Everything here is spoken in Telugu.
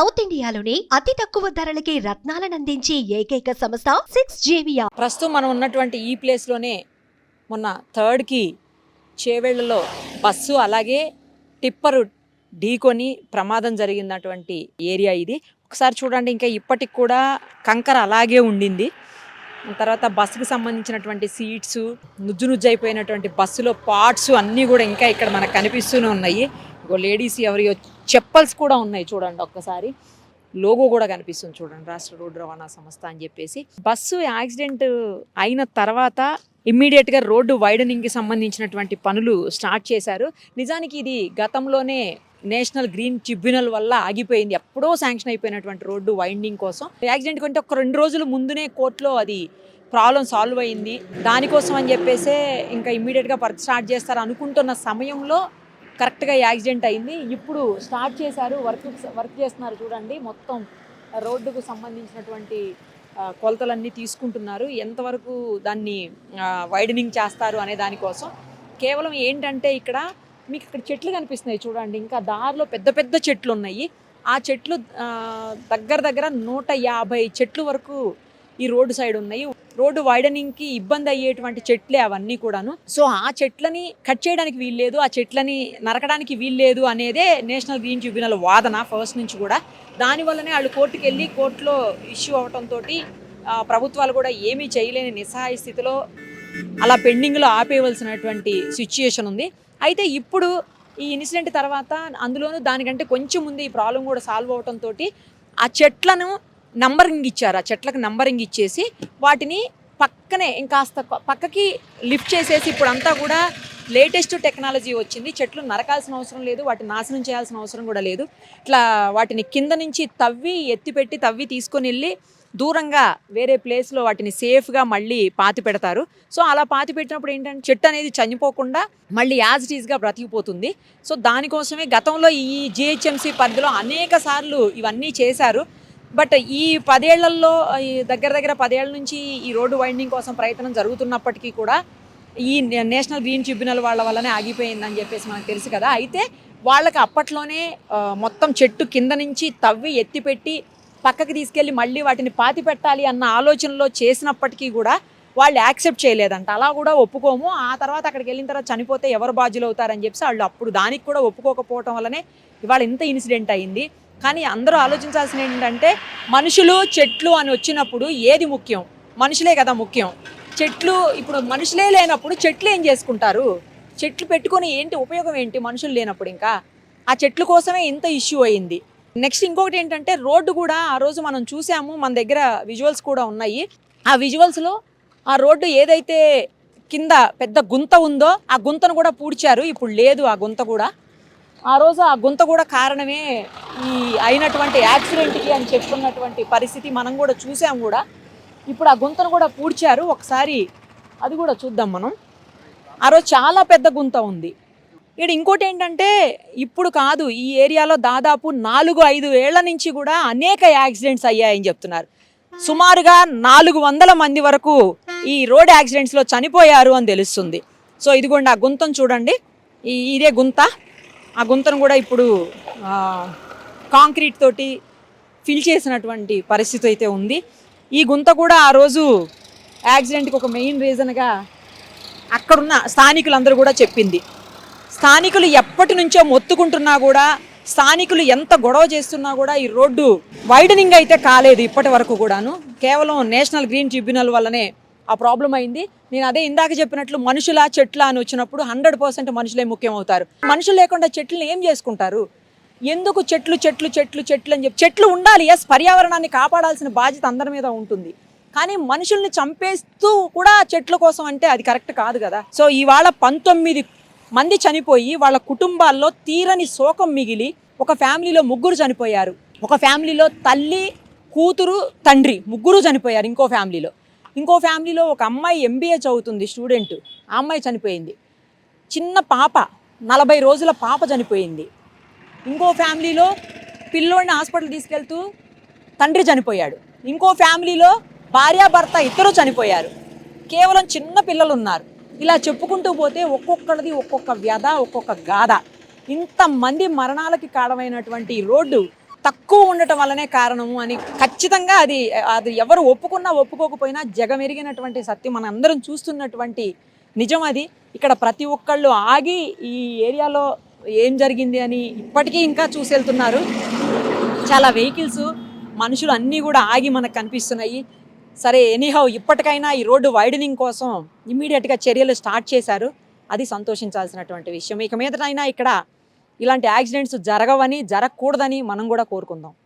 సౌత్ ఇండియాలోని అతి తక్కువ ధరలకి రత్నాలనందించే ఏకైక సంస్థ సిక్స్ జేవియా ప్రస్తుతం మనం ఉన్నటువంటి ఈ ప్లేస్లోనే మొన్న థర్డ్కి చేవేళ్ళలో బస్సు అలాగే టిప్పరు ఢీకొని ప్రమాదం జరిగినటువంటి ఏరియా ఇది. ఒకసారి చూడండి ఇంకా ఇప్పటికి కూడా కంకర అలాగే ఉండింది. తర్వాత బస్సుకు సంబంధించినటువంటి సీట్స్ నుజ్జు నుజ్జు అయిపోయినటువంటి బస్సులో పార్ట్స్ అన్నీ కూడా ఇంకా ఇక్కడ మనకు కనిపిస్తూనే ఉన్నాయి. లేడీస్ ఎవరి చెప్పల్స్ కూడా ఉన్నాయి చూడండి ఒక్కసారి. లోగో కూడా కనిపిస్తుంది చూడండి రాష్ట్ర రోడ్డు రవాణా సంస్థ అని చెప్పేసి. బస్సు యాక్సిడెంట్ అయిన తర్వాత ఇమ్మీడియట్గా రోడ్డు వైడనింగ్కి సంబంధించినటువంటి పనులు స్టార్ట్ చేశారు. నిజానికి ఇది గతంలోనే నేషనల్ గ్రీన్ ట్రిబ్యునల్ వల్ల ఆగిపోయింది. ఎప్పుడో శాంక్షన్ అయిపోయినటువంటి రోడ్డు వైండింగ్ కోసం. యాక్సిడెంట్ కంటే ఒక రెండు రోజుల ముందునే కోర్టులో అది ప్రాబ్లం సాల్వ్ అయింది. దానికోసం అని చెప్పేసే ఇంకా ఇమ్మీడియట్గా వర్క్ స్టార్ట్ చేస్తారు అనుకుంటున్న సమయంలో కరెక్ట్గా యాక్సిడెంట్ అయింది. ఇప్పుడు స్టార్ట్ చేశారు వర్క్ వర్క్ చేస్తున్నారు చూడండి. మొత్తం రోడ్డుకు సంబంధించినటువంటి కొలతలన్నీ తీసుకుంటున్నారు. ఎంతవరకు దాన్ని వైడనింగ్ చేస్తారు అనే దానికోసం కేవలం ఏంటంటే ఇక్కడ మీకు ఇక్కడ చెట్లు కనిపిస్తున్నాయి చూడండి. ఇంకా దారిలో పెద్ద పెద్ద చెట్లు ఉన్నాయి. ఆ చెట్లు దగ్గర దగ్గర నూట యాభై చెట్లు వరకు ఈ రోడ్డు సైడ్ ఉన్నాయి. రోడ్డు వైడనింగ్కి ఇబ్బంది అయ్యేటువంటి చెట్లే అవన్నీ కూడాను. సో ఆ చెట్లని కట్ చేయడానికి వీల్లేదు ఆ చెట్లని నరకడానికి వీల్లేదు అనేదే నేషనల్ గ్రీన్ ట్రిబ్యునల్ వాదన ఫస్ట్ నుంచి కూడా. దానివల్లనే వాళ్ళు కోర్టుకు వెళ్ళి కోర్టులో ఇష్యూ అవటంతో ప్రభుత్వాలు కూడా ఏమీ చేయలేని నిస్సహాయ స్థితిలో అలా పెండింగ్లో ఆపేయవలసినటువంటి సిచ్యుయేషన్ ఉంది. అయితే ఇప్పుడు ఈ ఇన్సిడెంట్ తర్వాత అందులోనూ దానికంటే కొంచెం ముందు ఈ ప్రాబ్లం కూడా సాల్వ్ అవటంతో ఆ చెట్లను నంబరింగ్ ఇచ్చారు. ఆ చెట్లకు నంబరింగ్ ఇచ్చేసి వాటిని పక్కనే ఇంకాస్త పక్కకి లిఫ్ట్ చేసేసి ఇప్పుడు అంతా కూడా లేటెస్ట్ టెక్నాలజీ వచ్చింది. చెట్లు నరకాల్సిన అవసరం లేదు వాటిని నాశనం చేయాల్సిన అవసరం కూడా లేదు. ఇట్లా వాటిని కింద నుంచి తవ్వి ఎత్తిపెట్టి తవ్వి తీసుకొని వెళ్ళి దూరంగా వేరే ప్లేస్లో వాటిని సేఫ్గా మళ్ళీ పాతి పెడతారు. సో అలా పాతి పెట్టినప్పుడు ఏంటంటే చెట్టు అనేది చనిపోకుండా మళ్ళీ యాజ్ ఇట్ బ్రతికిపోతుంది. సో దానికోసమే గతంలో ఈ జిహెచ్ఎంసీ పరిధిలో అనేక సార్లు ఇవన్నీ చేశారు. బట్ ఈ పదేళ్ళలో ఈ దగ్గర దగ్గర పదేళ్ళ నుంచి ఈ రోడ్డు వైండింగ్ కోసం ప్రయత్నం జరుగుతున్నప్పటికీ కూడా ఈ నే- నేషనల్ గ్రీన్ ట్రిబ్యునల్ వాళ్ళ వల్లనే ఆగిపోయిందని చెప్పేసి మనకు తెలుసు కదా. అయితే వాళ్ళకి అప్పట్లోనే మొత్తం చెట్టు కింద నుంచి తవ్వి ఎత్తిపెట్టి పక్కకి తీసుకెళ్ళి మళ్ళీ వాటిని పాతి పెట్టాలి అన్న ఆలోచనలో చేసినప్పటికీ కూడా వాళ్ళు యాక్సెప్ట్ చేయలేదంట. అలా కూడా ఒప్పుకోము. ఆ తర్వాత అక్కడికి వెళ్ళిన తర్వాత చనిపోతే ఎవరు బాధ్యులు అవుతారని చెప్పి వాళ్ళు అప్పుడు దానికి కూడా ఒప్పుకోకపోవటం వల్లనే ఇవాళ ఇంత ఇన్సిడెంట్ అయింది. కానీ అందరూ ఆలోచించాల్సిన ఏంటంటే మనుషులు చెట్లు అని వచ్చినప్పుడు ఏది ముఖ్యం? మనుషులే కదా ముఖ్యం. చెట్లు ఇప్పుడు మనుషులే లేనప్పుడు చెట్లు ఏం చేసుకుంటారు? చెట్లు పెట్టుకొని ఏంటి ఉపయోగం ఏంటి మనుషులు లేనప్పుడు ఇంకా? ఆ చెట్లు కోసమే ఇంత ఇష్యూ అయింది. నెక్స్ట్ ఇంకొకటి ఏంటంటే రోడ్డు కూడా ఆ రోజు మనం చూసాము మన దగ్గర విజువల్స్ కూడా ఉన్నాయి. ఆ విజువల్స్లో ఆ రోడ్డు ఏదైతే కింద పెద్ద గుంత ఉందో ఆ గుంతను కూడా పూడ్చారు. ఇప్పుడు లేదు ఆ గుంత కూడా. ఆ రోజు ఆ గుంత కూడా కారణమే ఈ అయినటువంటి యాక్సిడెంట్కి అని చెప్పుకున్నటువంటి పరిస్థితి మనం కూడా చూసాం కూడా. ఇప్పుడు ఆ గుంతను కూడా పూడ్చారు. ఒకసారి అది కూడా చూద్దాం మనం. ఆ రోజు చాలా పెద్ద గుంత ఉంది. ఇక్కడ ఇంకోటి ఏంటంటే ఇప్పుడు కాదు ఈ ఏరియాలో దాదాపు నాలుగు ఐదు ఏళ్ళ నుంచి కూడా అనేక యాక్సిడెంట్స్ అయ్యాయని చెప్తున్నారు. సుమారుగా నాలుగు వందల మంది వరకు ఈ రోడ్ యాక్సిడెంట్స్లో చనిపోయారు అని తెలుస్తుంది. సో ఇదిగోండి ఆ గుంతను చూడండి. ఇదే గుంత. ఆ గుంతను కూడా ఇప్పుడు కాంక్రీట్ తోటి ఫిల్ చేసినటువంటి పరిస్థితి అయితే ఉంది. ఈ గుంత కూడా ఆ రోజు యాక్సిడెంట్కి ఒక మెయిన్ రీజన్గా అక్కడున్న స్థానికులందరూ కూడా చెప్పింది. స్థానికులు ఎప్పటి నుంచో మొత్తుకుంటున్నా కూడా స్థానికులు ఎంత గొడవ చేస్తున్నా కూడా ఈ రోడ్డు వైడనింగ్ అయితే కాలేదు ఇప్పటి వరకు కూడాను. కేవలం నేషనల్ గ్రీన్ ట్రిబ్యునల్ వల్లనే ఆ ప్రాబ్లం అయింది. నేను అదే ఇందాక చెప్పినట్లు మనుషుల చెట్ల అని వచ్చినప్పుడు హండ్రెడ్ పర్సెంట్ మనుషులే ముఖ్యం అవుతారు మనుషులు లేకుండా చెట్లను ఏం చేసుకుంటారు? ఎందుకు చెట్లు చెట్లు చెట్లు చెట్లు అని చెప్పి చెట్లు ఉండాలి. ఎస్ పర్యావరణాన్ని కాపాడాల్సిన బాధ్యత అందరి మీద ఉంటుంది. కానీ మనుషుల్ని చంపేస్తూ కూడా చెట్ల కోసం అంటే అది కరెక్ట్ కాదు కదా. సో ఇవాళ పంతొమ్మిది మంది చనిపోయి వాళ్ళ కుటుంబాల్లో తీరని శోకం మిగిలి ఒక ఫ్యామిలీలో ముగ్గురు చనిపోయారు. ఒక ఫ్యామిలీలో తల్లి కూతురు తండ్రి ముగ్గురు చనిపోయారు ఇంకో ఫ్యామిలీలో. ఇంకో ఫ్యామిలీలో ఒక అమ్మాయి ఎంబీఏ చదువుతుంది స్టూడెంట్. ఆ అమ్మాయి చనిపోయింది. చిన్న పాప నలభై రోజుల పాప చనిపోయింది. ఇంకో ఫ్యామిలీలో పిల్లోడిని హాస్పిటల్ తీసుకెళ్తూ తండ్రి చనిపోయాడు. ఇంకో ఫ్యామిలీలో భార్యాభర్త ఇద్దరు చనిపోయారు. కేవలం చిన్న పిల్లలు ఉన్నారు ఇలా చెప్పుకుంటూ పోతే ఒక్కొక్కరిది ఒక్కొక్క వ్యధ ఒక్కొక్క గాథ ఇంతమంది మరణాలకి కారణమైనటువంటి ఈ రోడ్డు తక్కువ ఉండటం వల్లనే కారణము అని ఖచ్చితంగా అది అది ఎవరు ఒప్పుకున్నా ఒప్పుకోకపోయినా జగమెరిగినటువంటి సత్యం మన అందరం చూస్తున్నటువంటి నిజం అది. ఇక్కడ ప్రతి ఒక్కళ్ళు ఆగి ఈ ఏరియాలో ఏం జరిగింది అని ఇప్పటికీ ఇంకా చూసేళ్తున్నారు. చాలా వెహికల్స్ మనుషులు అన్నీ కూడా ఆగి మనకు కనిపిస్తున్నాయి. సరే ఎనీహౌ ఇప్పటికైనా ఈ రోడ్డు వైడనింగ్ కోసం ఇమీడియట్గా చర్యలు స్టార్ట్ చేశారు. అది సంతోషించాల్సినటువంటి విషయం. ఇక మీదటైనా ఇక్కడ ఇలాంటి యాక్సిడెంట్స్ జరగవని జరగకూడదని మనం కూడా కోరుకుందాం.